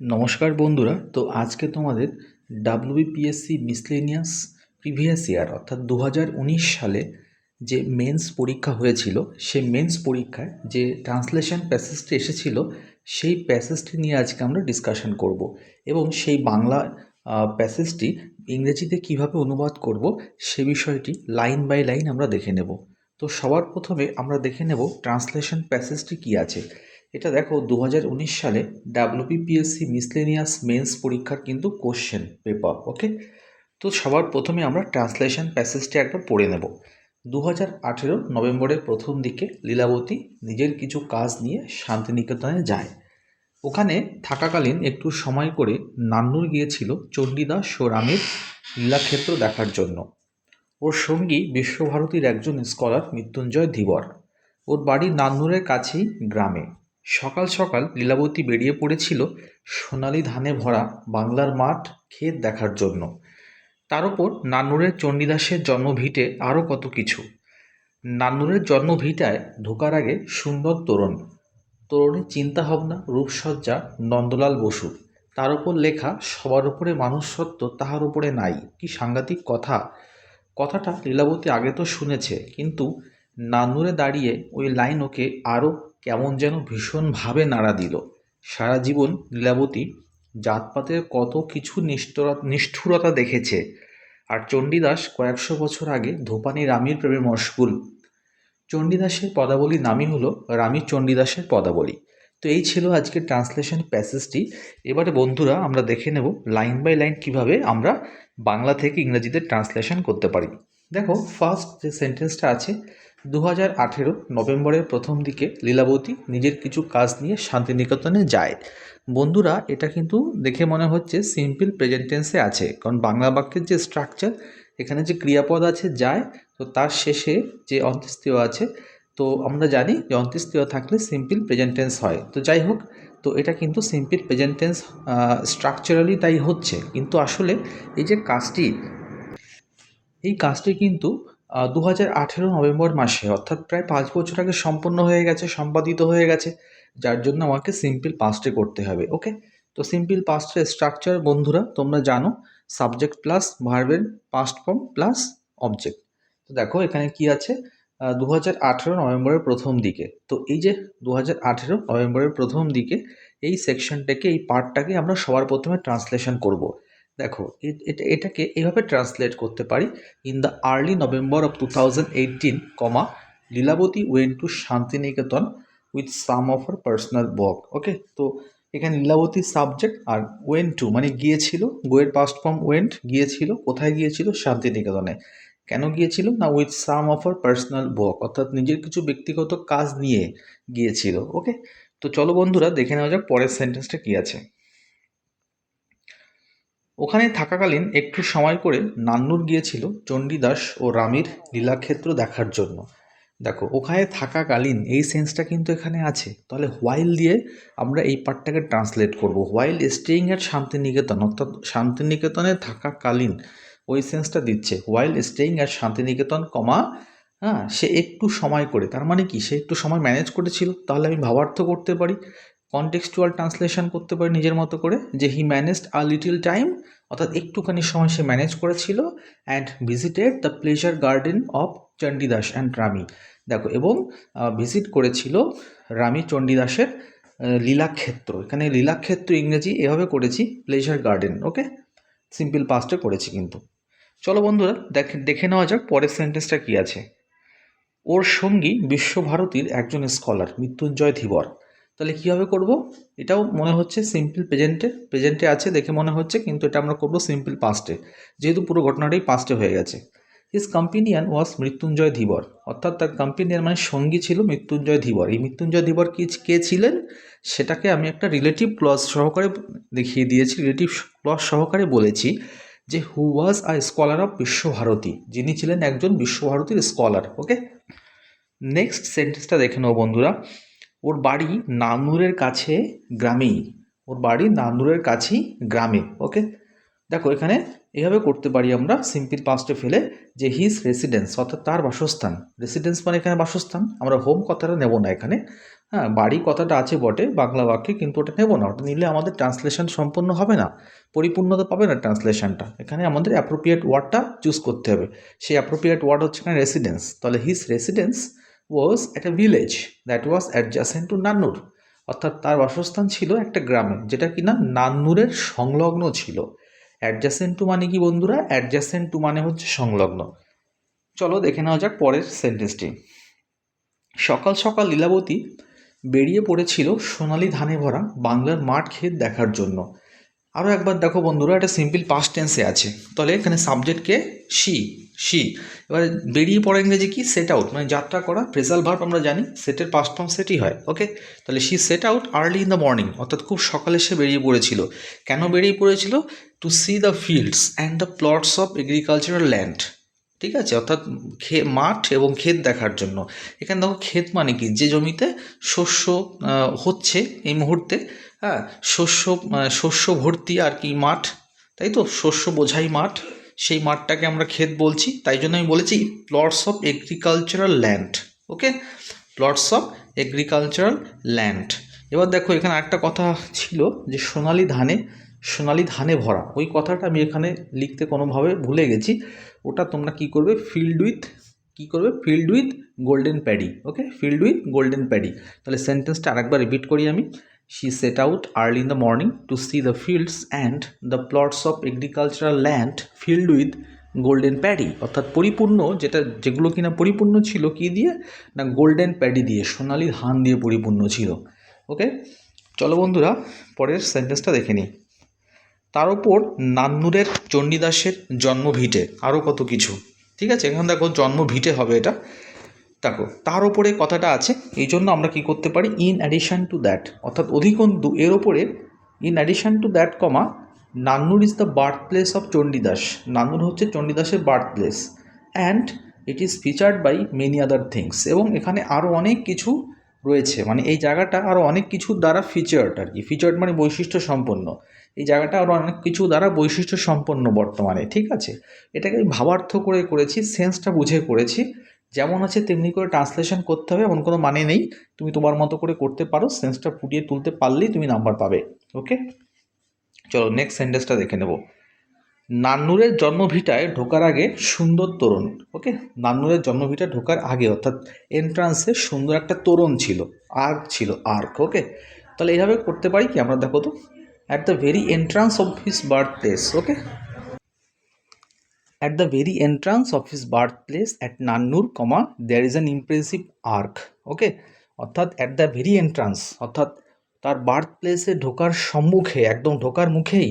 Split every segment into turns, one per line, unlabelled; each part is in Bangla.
নমস্কার বন্ধুরা, তো আজকে তোমাদের ডাব্লিউবিপিএসসি মিসলেনিয়াস প্রিভিয়াস ইয়ার অর্থাৎ দু হাজার উনিশ সালে যে মেন্স পরীক্ষা হয়েছিল, সেই মেন্স পরীক্ষায় যে ট্রান্সলেশন প্যাসেজটি এসেছিল, সেই প্যাসেজটি নিয়ে আজকে আমরা ডিসকাশন করব এবং সেই বাংলা প্যাসেজটি ইংরেজিতে কীভাবে অনুবাদ করব, সে বিষয়টি লাইন বাই লাইন আমরা দেখে নেব। তো সবার প্রথমে আমরা দেখে নেব ট্রান্সলেশন প্যাসেজটি কী আছে। এটা দেখো দু হাজার উনিশ সালে ডাব্লিউবিপিএসসি মিসলেনিয়াস মেন্স পরীক্ষার কিন্তু কোশ্চেন পেপার ওকে তো সবার প্রথমে আমরা ট্রান্সলেশন প্যাসেজটি একবার পড়ে নেব। দু হাজার আঠেরো নভেম্বরের প্রথম দিকে লীলাবতী নিজের কিছু কাজ নিয়ে শান্তিনিকেতনে যায়। ওখানে থাকাকালীন একটু সময় করে নান্নুর গিয়েছিল চণ্ডীদাস ও রামের লীলাক্ষেত্র দেখার জন্য। ওর সঙ্গী বিশ্বভারতীর একজন স্কলার মৃত্যুঞ্জয় ধীবর। ওর বাড়ি নান্নুরের কাছেই গ্রামে। সকাল সকাল লীলাবতী বেরিয়ে পড়েছিল সোনালি ধানে ভরা বাংলার মাঠ ক্ষেত দেখার জন্য। তার ওপর নান্নুরের চণ্ডীদাসের জন্মভিটে আরও কত কিছু। নান্নুরের জন্মভিটায় ঢোকার আগে সুন্দর তোরণ। তোরণের চিন্তাভাবনা, রূপসজ্জা, নন্দলাল বসু। তার ওপর লেখা, সবার উপরে মানুষ তাহার উপরে নাই। কি সাংঘাতিক কথা। কথাটা লীলাবতী আগে তো শুনেছে, কিন্তু নান্নুরে দাঁড়িয়ে ওই লাইন ওকে আরও কেমন যেন ভীষণভাবে নাড়া দিল। সারা জীবন লীলাবতী জাতপাতের কত কিছু নিষ্ঠুরা নিষ্ঠুরতা দেখেছে। আর চণ্ডীদাস কয়েকশো বছর আগে ধোপানি রামীর প্রেমে মশগুল। চণ্ডীদাসের পদাবলী নামই হলো রামী চণ্ডীদাসের পদাবলী। তো এই ছিল আজকের ট্রান্সলেশন প্যাসেজটি। এবারে বন্ধুরা, আমরা দেখে নেব লাইন বাই লাইন কীভাবে আমরা বাংলা থেকে ইংরেজিতে ট্রান্সলেশন করতে পারি। দেখো, ফার্স্ট যে সেন্টেন্সটা আছে দু হাজার আঠেরো নভেম্বরের প্রথম দিকে লীলাবতী নিজের কিছু কাজ নিয়ে শান্তিনিকেতনে যায়। বন্ধুরা, এটা কিন্তু দেখে মনে হচ্ছে সিম্পল প্রেজেন্টেন্সে আছে। কারণ বাংলা বাক্যের যে স্ট্রাকচার এখানে যে ক্রিয়াপদ আছে যায়, তো তার শেষে যে অন্ত্যেষ্টিয় আছে, তো আমরা জানি যে অন্ত্যেষ্টিয় থাকলে সিম্পল প্রেজেন্টেন্স হয়। তো যাই হোক, তো এটা কিন্তু সিম্পল প্রেজেন্টেন্স স্ট্রাকচারালি তাই হচ্ছে। কিন্তু আসলে এই যে কাজটি, এই কাজটি কিন্তু দু হাজার আঠেরো নভেম্বর মাসে, অর্থাৎ প্রায় পাঁচ বছর আগে সম্পন্ন হয়ে গেছে, সম্পাদিত হয়ে গেছে, যার জন্য আমাকে সিম্পল পাস্টে করতে হবে ওকে তো সিম্পল পাস্টের স্ট্রাকচার বন্ধুরা, তোমরা জানো সাবজেক্ট প্লাস ভার্বের পাস্ট ফর্ম প্লাস অবজেক্ট তো দেখো, এখানে কি আছে? দু হাজার আঠেরো নভেম্বরের প্রথম দিকে। তো এই যে দু হাজার আঠেরো নভেম্বরের প্রথম দিকে, এই সেকশনটাকে এই পার্টটাকে আমরা সবার প্রথমে ট্রান্সলেশন করব। দেখো এটা, এটাকে এভাবে ট্রান্সলেট করতে পারি in the early November of two thousand eighteen comma Lilabati went to Santiniketan with some of her personal work okay তো এখানে লীলাবতী সাবজেক্ট আর ওয়েন টু মানে গিয়েছিল গোয়ের পাস্ট ফর্ম ওয়েন্ট গিয়েছিল, কোথায় গিয়েছিল? শান্তিনিকেতনে কেন গিয়েছিল? না with some of her personal work অর্থাৎ নিজের কিছু ব্যক্তিগত কাজ নিয়ে গিয়েছিল ওকে তো চলো বন্ধুরা, দেখে নেওয়া যাক পরের সেন্টেন্সটা কী আছে। ওখানে থাকাকালীন একটু সময় করে নান্নুর গিয়েছিল চণ্ডীদাস ও রামের লীলাক্ষেত্র দেখার জন্য। দেখো, ওখানে থাকাকালীন এই সেন্সটা কিন্তু এখানে আছে। তাহলে হোয়াইল দিয়ে আমরা এই পার্টটাকে ট্রান্সলেট করব। হোয়াইল স্টেইং অ্যাট শান্তিনিকেতন, অর্থাৎ শান্তিনিকেতনে থাকাকালীন ওই সেন্সটা দিচ্ছে। While staying at Santiniketan, comma হ্যাঁ সে একটু সময় করে। তার মানে কি? সে একটু সময় ম্যানেজ করেছিল। তাহলে আমি ভাবার্থ করতে পারি। কনটেক্সচুয়াল ট্রান্সলেশন করতে পারি নিজের মতো করে, যে he managed a little time অর্থাৎ একটুখানি সময় সে ম্যানেজ করেছিল and visited the pleasure garden of Chandidas and Rami দেখো, এবং ভিজিট করেছিল রামি চণ্ডীদাসের লীলাক্ষেত্র। এখানে লীলাক্ষেত্র ইংরেজি এভাবে করেছি প্লেজার গার্ডেন ওকে সিম্পল পাস্টে করেছি কিন্তু। চলো বন্ধুরা, দেখে দেখে নেওয়া যাক পরের সেন্টেন্সটা কী আছে। ওর সঙ্গী বিশ্বভারতীর একজন স্কলার মৃত্যুঞ্জয় ধীবর। তাহলে কীভাবে করব? এটাও মনে হচ্ছে সিম্পল প্রেজেন্টে প্রেজেন্টে আছে, দেখে মনে হচ্ছে, কিন্তু এটা আমরা করব সিম্পল পাস্টে যেহেতু পুরো ঘটনাটাই পাস্টে হয়ে গেছে। His companion was Mrityunjay Dhibar. অর্থাৎ তার কম্পিনিয়ান মানে সঙ্গী ছিল মৃত্যুঞ্জয় ধীবর। এই মৃত্যুঞ্জয় ধীবর কি, কে ছিলেন? সেটাকে আমি একটা রিলেটিভ ক্লজ সহকারে দেখিয়ে দিয়েছি রিলেটিভ ক্লজ সহকারে বলেছি যে who was a scholar of Visvabharati. যিনি ছিলেন একজন বিশ্বভারতীর স্কলার ওকে নেক্সট সেন্টেন্সটা দেখে নেব বন্ধুরা। ওর বাড়ি নানুরের কাছে গ্রামেই। ওর বাড়ি নানুরের কাছেই গ্রামে ওকে দেখো, এখানে এভাবে করতে পারি আমরা সিম্পল পাস্টে ফেলে যে হিজ রেসিডেন্স অর্থাৎ তার বাসস্থান। রেসিডেন্স মানে এখানে বাসস্থান, আমরা হোম কথাটা নেব না এখানে। হ্যাঁ বাড়ি কথাটা আছে বটে, বাংলা বাক্যে, কিন্তু ওটা নেব না, ওটা নিলে আমাদের ট্রান্সলেশন সম্পূর্ণ হবে না। পরিপূর্ণতা পাবে না ট্রান্সলেশনটা এখানে আমাদের অ্যাপ্রোপ্রিয়েট ওয়ার্ডটা চুজ করতে হবে। সেই অ্যাপ্রোপ্রিয়েট ওয়ার্ড হচ্ছে এখানে রেসিডেন্স তাহলে his residence was at a village that was adjacent to Nannur অর্থাৎ তার বাসস্থান ছিল একটা গ্রামে, যেটা কিনা নান্নুরের সংলগ্ন ছিল। অ্যাডজাসেন্ট টু মানে কি বন্ধুরা? অ্যাডজাসেন্ট টু মানে হচ্ছে সংলগ্ন। চলো দেখে নেওয়া যাক পরের সেন্টেন্সটি সকাল সকাল লীলাবতী বেরিয়ে পড়েছিল সোনালি ধানে ভরা বাংলার মাঠ ক্ষেত দেখার জন্য। আরও একবার দেখো বন্ধুরা, এটা সিম্পল পাস্ট টেন্সে আছে। তাহলে এখানে সাবজেক্টকে শি শি এবারে বেরিয়ে পড়া ইংরেজি কি? সেট আউট মানে যাত্রা করা প্রেজাল ভার্ব আমরা জানি সেটের পাস্ট ফর্ম সেটই হয় ওকে তাহলে she set out early in the morning অর্থাৎ খুব সকালে সে বেরিয়ে পড়েছিল। কেন বেরিয়ে পড়েছিল? To see the fields and the plots of agricultural land ঠিক আছে? অর্থাৎ খে, মাঠ এবং ক্ষেত দেখার জন্য। এখানে দেখো ক্ষেত মানে কি? যে জমিতে শস্য হচ্ছে এই মুহূর্তে হ্যাঁ? শস্য শস্য ভর্তি আর কি মাঠ, তাই তো? শস্য বোঝাই মাঠ সেই মাঠটাকে আমরা ক্ষেত বলছি, তাই জন্য আমি বলেছি plots of agricultural land okay plots of agricultural land এবার দেখো এখানে একটা কথা ছিল যে সোনালি ধানে সোনালি ধানে ভরা। ওই কথাটা আমি এখানে লিখতে কোনোভাবে ভুলে গেছি। ওটা তোমরা কি করবে? ফিল্ড উইথ কি করবে? Field with golden paddy okay field with golden paddy তাহলে সেন্টেন্সটা আরেকবার রিপিট করি আমি। She set out early in the morning to see the fields and the plots of agricultural land field with golden paddy অর্থাৎ পরিপূর্ণ যেটা, যেগুলো কিনা পরিপূর্ণ ছিল কি দিয়ে? না গোল্ডেন প্যাডি দিয়ে সোনালি ধান দিয়ে পরিপূর্ণ ছিল। ওকে চলো বন্ধুরা, পরের সেন্টেন্সটা দেখে নিই। তার ওপর নান্নুরের চণ্ডীদাসের জন্মভিটে আরও কত কিছু। ঠিক আছে? এখানে দেখো জন্মভিটে হবে এটা। দেখো, তার ওপরে কথাটা আছে, এই জন্য আমরা কি করতে পারি? ইন অ্যাডিশন টু দ্যাট অর্থাৎ অধিকন্তু এর ওপরে in addition to that comma, Nannur is the birth place of Chandidas. Nannur হচ্ছে চণ্ডীদাসের birth place and it is featured by many other things এবং এখানে আরও অনেক কিছু রয়েছে। মানে এই জায়গাটা আরও অনেক কিছু দ্বারা ফিচার্ড আর কি। ফিচার্ড মানে বৈশিষ্ট্য সম্পন্ন এই জায়গাটা আরও অনেক কিছু দ্বারা বৈশিষ্ট্য সম্পন্ন বর্তমানে। ঠিক আছে? এটাকে আমি ভাবার্থ করে করেছি সেন্সটা বুঝে করেছি। যেমন আছে, তেমনি করে ট্রান্সলেশন করতে হবে, এমন কোনো মানে নেই। তুমি তোমার মতো করে করতে পারো সেন্সটা ফুটিয়ে তুলতে পারলেই তুমি নাম্বার পাবে ওকে চলো নেক্সট সেন্টেন্সটা দেখে নেব। নান্নুরের জন্মভিটায় ঢোকার আগে সুন্দর তোরণ ওকে নান্নুরের জন্মভিটায় ঢোকার আগে, অর্থাৎ এন্ট্রান্সে সুন্দর একটা তোরণ ছিল আর্ক ছিল আর্ক ওকে তাহলে এইভাবে করতে পারি কি আমরা? দেখো তো at the very entrance of his birth place okay At the very entrance of his birthplace at Nannur, comma, there is an impressive arc. Okay অর্থাৎ অ্যাট দ্য ভেরি এন্ট্রান্স অর্থাৎ তার বার্থ প্লেসে ঢোকার সম্মুখে একদম ঢোকার মুখেই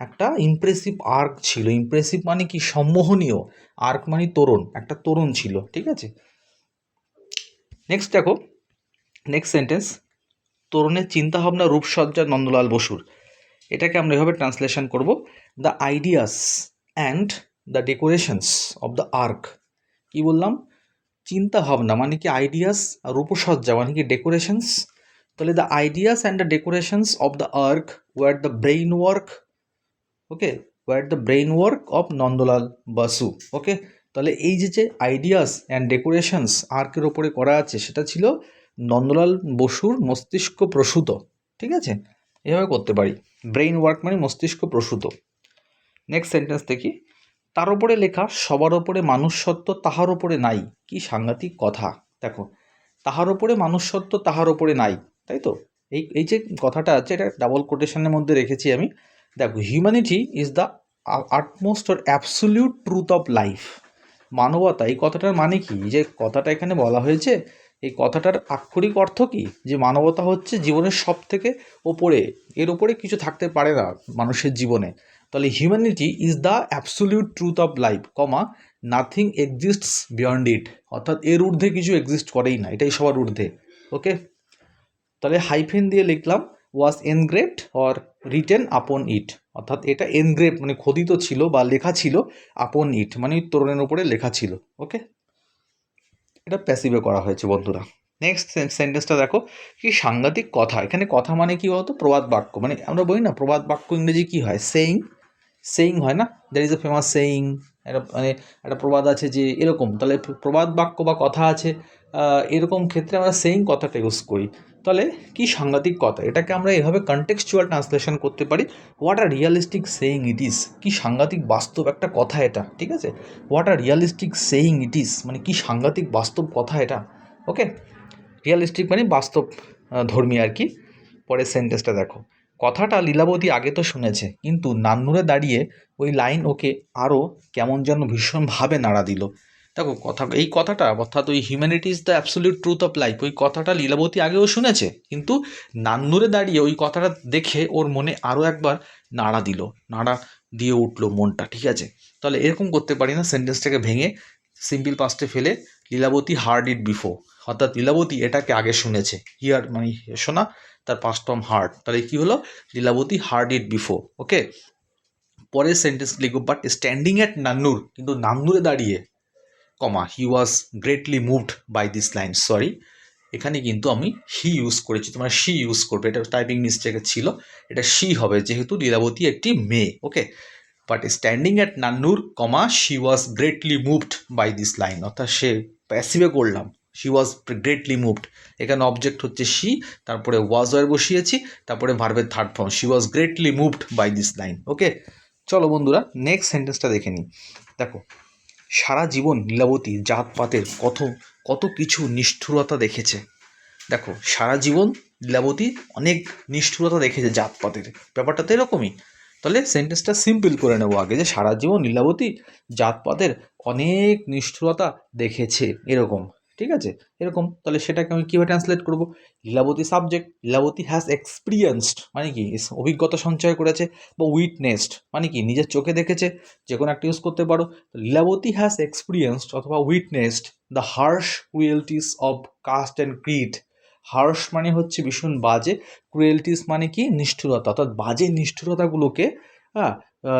একটা ইমপ্রেসিভ আর্ক ছিল। ইমপ্রেসিভ মানে কি? সম্মোহনীয়। আর্ক মানে তোরণ একটা তোরণ ছিল ঠিক আছে? নেক্সট দেখো নেক্সট সেন্টেন্স তরুণের চিন্তাভাবনা রূপসজ্জা নন্দলাল বসুর। এটাকে আমরা এভাবে ট্রান্সলেশন করব the ideas and the decorations of the arc কি বললাম? চিন্তা ভাবনা মানে কি আইডিয়াস আর রূপসজ্জা মানে কি ডেকোরেশনস তাহলে the ideas and the decorations of the arc were the brain work okay were the brain work of Nandalal Basu okay তাহলে এই যে যে আইডিয়াস অ্যান্ড ডেকোরেশনস আর্কের ওপরে করা আছে, সেটা ছিল নন্দলাল বসুর মস্তিষ্ক প্রসূত, ঠিক আছে? এভাবে করতে পারি। ব্রেইন ওয়ার্ক মানে মস্তিষ্ক প্রসূত। নেক্সট সেন্টেন্স দেখি। তার উপরে লেখা, সবার ওপরে মানুষ তাহার ওপরে নাই। কি সাংঘাতিক কথা। দেখো, তাহার ওপরে মানুষ তাহার ওপরে নাই, তাই তো? এই এই যে কথাটা আছে, এটা ডাবল কোটেশনের মধ্যে রেখেছি আমি। দেখো humanity is the utmost or absolute truth of life মানবতা, এই কথাটার মানে কি? যে কথাটা এখানে বলা হয়েছে, এই কথাটার আক্ষরিক অর্থ কি? যে মানবতা হচ্ছে জীবনের সব থেকে ওপরে। এর ওপরে কিছু থাকতে পারে না মানুষের জীবনে। তাহলে humanity is the absolute truth of life comma nothing exists beyond it অর্থাৎ এর ঊর্ধ্বে কিছু এক্সিস্ট করেই না, এটাই সবার ঊর্ধ্বে ওকে তাহলে হাইফেন দিয়ে লিখলাম ওয়াজ এনগ্রেভড অর রিটেন আপন ইট অর্থাৎ এটা এনগ্রেভ মানে খোদিত ছিল বা লেখা ছিল আপন ইট মানে তোরণের উপরে লেখা ছিল ওকে এটা প্যাসিভে করা হয়েছে বন্ধুরা। নেক্সট সেন্টেন্সটা দেখো, কি সাংঘাতিক কথা। এখানে কথা মানে কি বলতো? প্রবাদ বাক্য মানে আমরা বলি না প্রবাদ বাক্য ইংরেজি কী হয়? সেইং সেইং হয় না? There is a famous saying একটা মানে একটা প্রবাদ আছে যে এরকম, তাহলে প্রবাদ বাক্য বা কথা আছে এরকম ক্ষেত্রে আমরা সেইং কথাটা ইউজ করি। তাহলে কি সাংঘাতিক কথা? এটাকে আমরা এভাবে কন্টেক্সচুয়াল ট্রান্সলেশন করতে পারি। What a realistic saying it is কি সাংঘাতিক বাস্তব একটা কথা এটা, ঠিক আছে? What a realistic saying it is মানে কি সাংঘাতিক বাস্তব কথা এটা ওকে রিয়ালিস্টিক মানে বাস্তব ধর্মী আর কি। পরের সেন্টেন্সটা দেখো। কথাটা লীলাবতী আগে তো শুনেছে, কিন্তু নান্নুরে দাঁড়িয়ে ওই লাইন ওকে আরও কেমন যেন ভীষণভাবে নাড়া দিল। দেখো, কথা, এই কথাটা, অর্থাৎ ওই humanity is the absolute truth of life ওই কথাটা লীলাবতী আগেও শুনেছে, কিন্তু নান্নুরে দাঁড়িয়ে ওই কথাটা দেখে ওর মনে আরও একবার নাড়া দিল, নাড়া দিয়ে উঠল মনটা, ঠিক আছে? তাহলে এরকম করতে পারি না সেন্টেন্সটাকে ভেঙে সিম্পল পাস্টে ফেলে লীলাবতী হার্ড ইট বিফোর অর্থাৎ লীলাবতী এটাকে আগে শুনেছে। হিয়ার মানে শোনা তার পাস্ট ফর্ম হার্ড তাহলে কি হলো? Lilabati heard it before okay পরের সেন্টেন্স লিখব বাট স্ট্যান্ডিং অ্যাট নান্নুর কিন্তু নান্নুরে দাঁড়িয়ে comma he was greatly moved by this line sorry এখানে কিন্তু আমি হি ইউজ করেছি, তোমরা শি ইউজ করবে, এটা টাইপিং মিস্টেক ছিল, এটা শি হবে, যেহেতু লীলাবতী একটি মেয়ে okay but standing at Nannur comma she was greatly moved by this line অর্থাৎ সে প্যাসিভে করলাম শি ওয়াজ গ্রেটলি মুভড এখানে অবজেক্ট হচ্ছে শি তারপরে ওয়াজ ওয়ার বসিয়েছি, তারপরে ভার্বের third form she was greatly moved by this line okay চলো বন্ধুরা নেক্সট সেন্টেন্সটা দেখে নিই। দেখো, সারা জীবন লীলাবতী জাতপাতের কত কত কিছু নিষ্ঠুরতা দেখেছে। দেখো, সারা জীবন লীলাবতী অনেক নিষ্ঠুরতা দেখেছে জাতপাতের। ব্যাপারটা তো এরকমই। তাহলে সেন্টেন্সটা সিম্পল করে নেব আগে যে সারা জীবন লীলাবতী জাতপাতের অনেক নিষ্ঠুরতা দেখেছে, এরকম। ঠিক আছে? এরকম। তাহলে সেটাকে আমি কীভাবে ট্রান্সলেট করব? Lilabati subject Lilabati has experienced মানে কি? অভিজ্ঞতা সঞ্চয় করেছে বা উইটনেসড মানে কি? নিজের চোখে দেখেছে যে কোনো একটা ইউজ করতে পারো। লীলাবতী হ্যাজ এক্সপিরিয়েন্সড অথবা witnessed the harsh cruelties of caste and creed harsh মানে হচ্ছে ভীষণ বাজে। ক্রুয়েলটিস মানে কি? নিষ্ঠুরতা। অর্থাৎ বাজে নিষ্ঠুরতাগুলোকে হ্যাঁ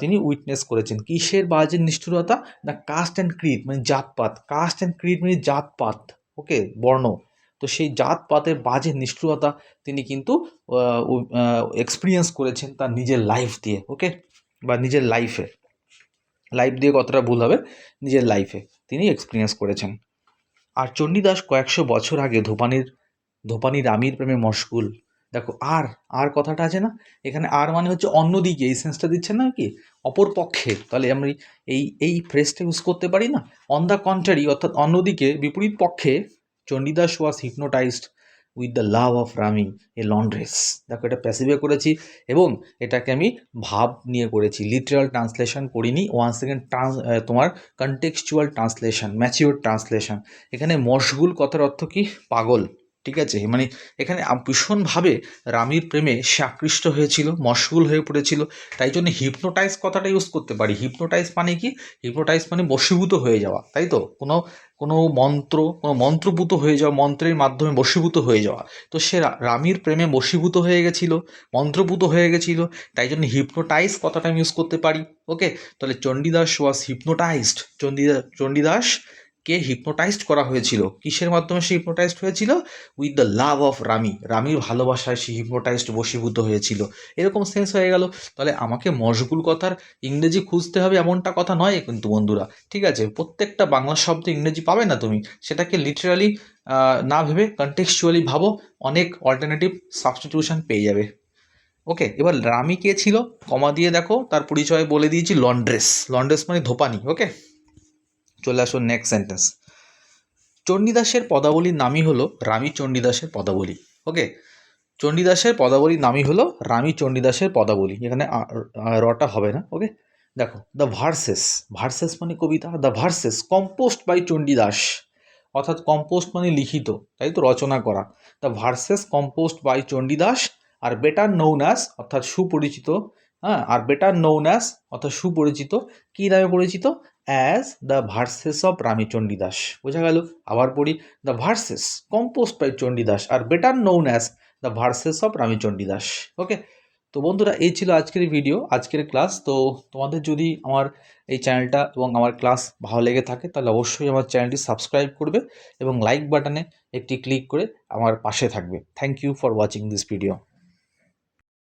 তিনি উইটনেস করেছেন। কিসের বাজে নিষ্ঠুরতা? না কাস্ট অ্যান্ড ক্রিড মানে জাতপাত। কাস্ট অ্যান্ড ক্রিড মানে জাতপাত ওকে বর্ণ। তো সেই জাতপাতের বাজে নিষ্ঠুরতা তিনি কিন্তু এক্সপিরিয়েন্স করেছেন তার নিজের লাইফ দিয়ে ওকে বা নিজের লাইফে লাইফ দিয়ে কতটা ভুল হবে? নিজের লাইফে তিনি এক্সপিরিয়েন্স করেছেন। আর চণ্ডীদাস কয়েকশো বছর আগে ধোপানির, ধোপানি রামির প্রেমে মশগুল। দেখো আর আর কথাটা আছে না? এখানে আর মানে হচ্ছে অন্যদিকে, এই সেন্সটা দিচ্ছেন না কি? অপর পক্ষে। তাহলে আমরা এই এই ফ্রেজটা ইউজ করতে পারি না? অন দ্য কন্ট্রারি অর্থাৎ অন্যদিকে, বিপরীত পক্ষে, Chandidas was hypnotised with the love of Rami a laundress দেখো এটা প্যাসিভে করেছি এবং এটাকে আমি ভাব নিয়ে করেছি। লিটারাল ট্রান্সলেশন করিনি। ওয়ান সেকেন্ড ট্রান্স তোমার কন্টেক্সচুয়াল ট্রান্সলেশন ম্যাচিওর ট্রান্সলেশন এখানে মশগুল কথার অর্থ কি? পাগল। ঠিক আছে? মানে এখানে ভীষণভাবে রামির প্রেমে সে আকৃষ্ট হয়েছিল, মশগুল হয়ে পড়েছিল। তাই জন্য হিপনোটাইজ কথাটা ইউজ করতে পারি। হিপনোটাইজ মানে কি? হিপনোটাইজ মানে বশীভূত হয়ে যাওয়া, তাই তো? কোনো কোনো মন্ত্র, কোনো মন্ত্রভূত হয়ে যাওয়া, মন্ত্রের মাধ্যমে বশীভূত হয়ে যাওয়া। তো সে রামির প্রেমে বশীভূত হয়ে গেছিল, মন্ত্রভূত হয়ে গেছিল, তাই জন্য হিপনোটাইজ কথাটা আমি ইউজ করতে পারি। ওকে তাহলে চণ্ডীদাস ওয়াজ হিপনোটাইজড চণ্ডীদাস চণ্ডীদাস কে হিপনোটাইজড করা হয়েছিল? কিসের মাধ্যমে সে হিপনোটাইজড হয়েছিল? With the love of Rami. রামির ভালোবাসায় সে হিপনোটাইজড বশীভূত হয়েছিল। এরকম সেন্স হয়ে গেল। তাহলে আমাকে মশগুল কথার ইংরেজি খুঁজতে হবে এমনটা কথা নয় কিন্তু বন্ধুরা। ঠিক আছে? প্রত্যেকটা বাংলা শব্দ ইংরেজি পাবে না তুমি? সেটাকে লিটারালি না ভেবে কন্টেক্সচুয়ালি ভাবো। অনেক অল্টারনেটিভ সাবস্টিটিউশন পেয়ে যাবে। ওকে এবার রামি কে ছিল? কমা দিয়ে দেখো। তার পরিচয় বলে দিয়েছি, লন্ড্রেস। লন্ড্রেস মানে ধোপানি ওকে চলে আসো নেক্সট সেন্টেন্স চণ্ডীদাসের পদাবলীর নামই হলো রামী চণ্ডীদাসের পদাবলী ওকে চণ্ডীদাসের পদাবলীর নামই হলো রামী চণ্ডীদাসের পদাবলী, এখানে রটা হবে না ওকে দেখো দ্য ভার্সেস ভার্সেস মানে কবিতা the verses composed by Chandidas, অর্থাৎ কম্পোস্ট মানে লিখিত, তাই তো রচনা করা। The verses composed by Chandidas are better known as অর্থাৎ সুপরিচিত হ্যাঁ? আর বেটার নৌন অ্যাজ অর্থাৎ সুপরিচিত, কী নামে পরিচিত? As the verses of Rami Chandidas বোঝা গেল? আবার পড়ি the verses compose by Chandidas are better known as the verses of Rami Chandidas okay তো বন্ধুরা, এই ছিল আজকের ভিডিও আজকের ক্লাস তো তোমাদের যদি আমার এই চ্যানেলটা এবং আমার ক্লাস ভালো লেগে থাকে, তাহলে অবশ্যই আমার চ্যানেলটি সাবস্ক্রাইব করবে এবং লাইক বাটনে একটি ক্লিক করে আমার পাশে থাকবে। Thank you for watching this video